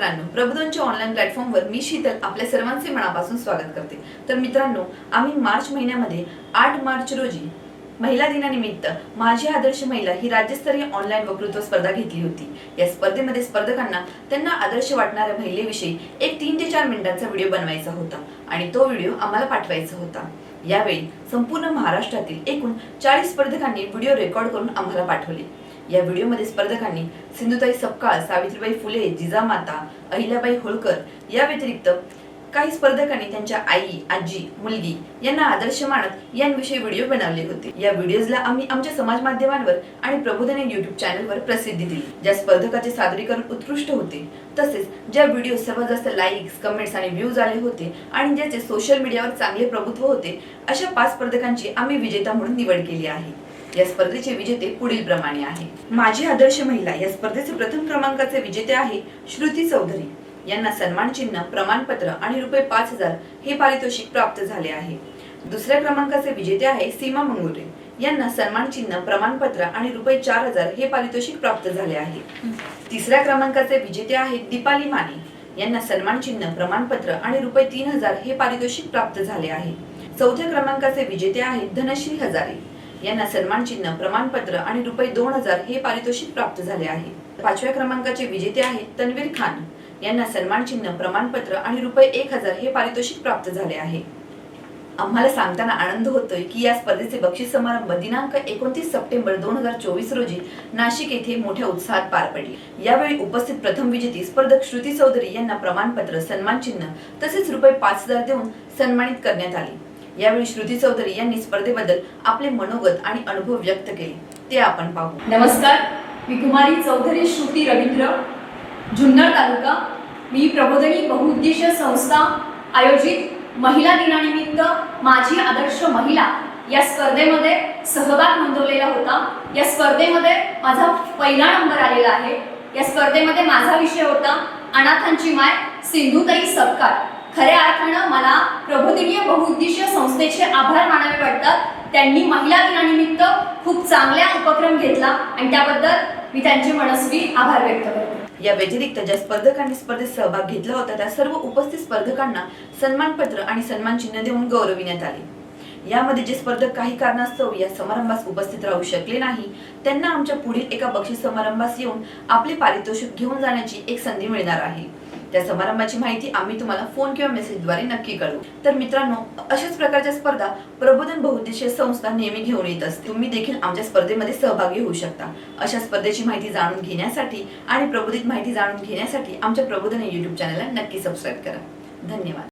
मित्रांनो प्रबोधनच्या ऑनलाईन प्लॅटफॉर्मवर मी शीतल आपल्या सर्वांचे मनापासून स्वागत करते. तर मित्रांनो आम्ही मार्च महिन्यामध्ये आठ मार्च रोजी महिला दिनानिमित्त माझी आदर्श महिला ही राज्यस्तरीय ऑनलाईन वक्तृत्व स्पर्धा घेतली होती. या स्पर्धेमध्ये स्पर्धकांना त्यांना आदर्श वाटणाऱ्या महिलेविषयी एक तीन ते चार मिनिटांचा व्हिडिओ बनवायचा होता आणि तो व्हिडिओ आम्हाला पाठवायचा होता. यावेळी संपूर्ण महाराष्ट्रातील एकूण चाळीस स्पर्धकांनी व्हिडिओ रेकॉर्ड करून आम्हाला पाठवले. या व्हिडिओमध्ये स्पर्धकांनी सिंधुताई सपकाळ सावित्रीबाई फुले जिजामाता अहिल्याबाई होळकर या व्यतिरिक्त काही स्पर्धकांनी त्यांच्या आई आजी मुलगी यांना आदर्श मानत यांविषयी व्हिडिओ बनवले होते. या व्हिडिओजला आम्ही आमच्या समाज माध्यमांवर आणि प्रबोधन युट्यूब चॅनलवर प्रसिद्धी दिली ज्या स्पर्धकाचे सादरीकरण उत्कृष्ट होते. तसेच ज्या व्हिडिओ सर्वात जास्त लाईक्स कमेंट्स आणि व्ह्यूज आले होते आणि ज्याचे सोशल मीडियावर चांगले प्रभुत्व होते अशा पाच स्पर्धकांची आम्ही विजेता म्हणून निवड केली आहे. या स्पर्धेचे विजेते पुढील प्रमाणे आहे. माझी आदर्श महिला या स्पर्धेचे प्रथम क्रमांकाचे विजेते आहे श्रुती चौधरी. यांना सन्मान चिन्ह प्रमाणपत्र आणि रुपये पाच हजार हे पारितोषिक प्राप्त झाले आहे. दुसऱ्या क्रमांकाचे विजेते आहे सीमा मंगुरे. यांना सन्मान चिन्ह प्रमाणपत्र आणि रुपये चार हजार हे पारितोषिक प्राप्त झाले आहे. तिसऱ्या क्रमांकाचे विजेते आहेत दीपाली माने. यांना सन्मान चिन्ह प्रमाणपत्र आणि रुपये तीन हजार हे पारितोषिक प्राप्त झाले आहे. चौथ्या क्रमांकाचे विजेते आहेत धनश्री हजारे. यांना सन्मान चिन्ह प्रमाणपत्र आणि रुपये दोन हजार हे पारितोषिक प्राप्त झाले आहे. पाचव्या क्रमांकाचे विजेते आहेत तन्वीर खान. यांना सन्मान चिन्ह प्रमाणपत्र आणि रुपये एक हजार हे पारितोषिक प्राप्त झाले आहे. आम्हाला सांगताना आनंद होतोय की या स्पर्धेचे बक्षीस समारंभ दिनांक एकोणतीस सप्टेंबर दोन हजार चोवीस रोजी नाशिक येथे मोठ्या उत्साहात पार पडले. यावेळी उपस्थित प्रथम विजेती स्पर्धक श्रुती चौधरी यांना प्रमाणपत्र सन्मान चिन्ह तसेच रुपये पाच हजार देऊन सन्मानित करण्यात आले. यावेळी श्रुती चौधरी यांनी स्पर्धेबद्दल आपले मनोगत आणि अनुभव व्यक्त केले. ते आपण पाहू. नमस्कार. मी कुमारी चौधरी श्रुती रवींद्र. जुन्नर तालुका. मी प्रबोधनी बहुउद्देशीय संस्था आयोजित महिला दिनानिमित्त माझी आदर्श महिला या स्पर्धेमध्ये सहभाग नोंदवलेला होता. या स्पर्धेमध्ये माझा पहिला नंबर आलेला आहे. या स्पर्धेमध्ये माझा विषय होता अनाथांची माय सिंधुताई सपकाळ. खऱ्या अर्थानं मला प्रबोधिनीय बहुउद्देशीय संस्थेचे आभार मानावे वाटतात. त्यांनी महिला दिनानिमित्त खूप चांगल्या उपक्रम घेतला आणि त्याबद्दल मी त्यांचे मनस्वी आभार व्यक्त करते. या व्यतिरिक्त ज्या स्पर्धकांनी स्पर्धेत सहभाग घेतला होता त्या सर्व उपस्थित स्पर्धकांना सन्मानपत्र आणि सन्मान चिन्ह देऊन गौरविण्यात आले. यामध्ये जे स्पर्धक काही कारणास्तव या समारंभास उपस्थित राहू शकले नाही त्यांना आमच्या पुढील एका बक्षीस समारंभास येऊन आपले पारितोषिक घेऊन जाण्याची एक संधी मिळणार आहे. त्या समारंभाची माहिती आम्ही तुम्हाला फोन किंवा मेसेजद्वारे नक्की कळवू. तर मित्रांनो अशाच प्रकारच्या स्पर्धा प्रबोधन बहुउद्देशीय संस्था नेहमी घेऊन येत असते. तुम्ही देखील आमच्या स्पर्धेमध्ये सहभागी होऊ शकता. अशा स्पर्धेची माहिती जाणून घेण्यासाठी आणि प्रबोधित माहिती जाणून घेण्यासाठी आमच्या प्रबोधन युट्यूब चॅनलला नक्की सबस्क्राईब करा. धन्यवाद.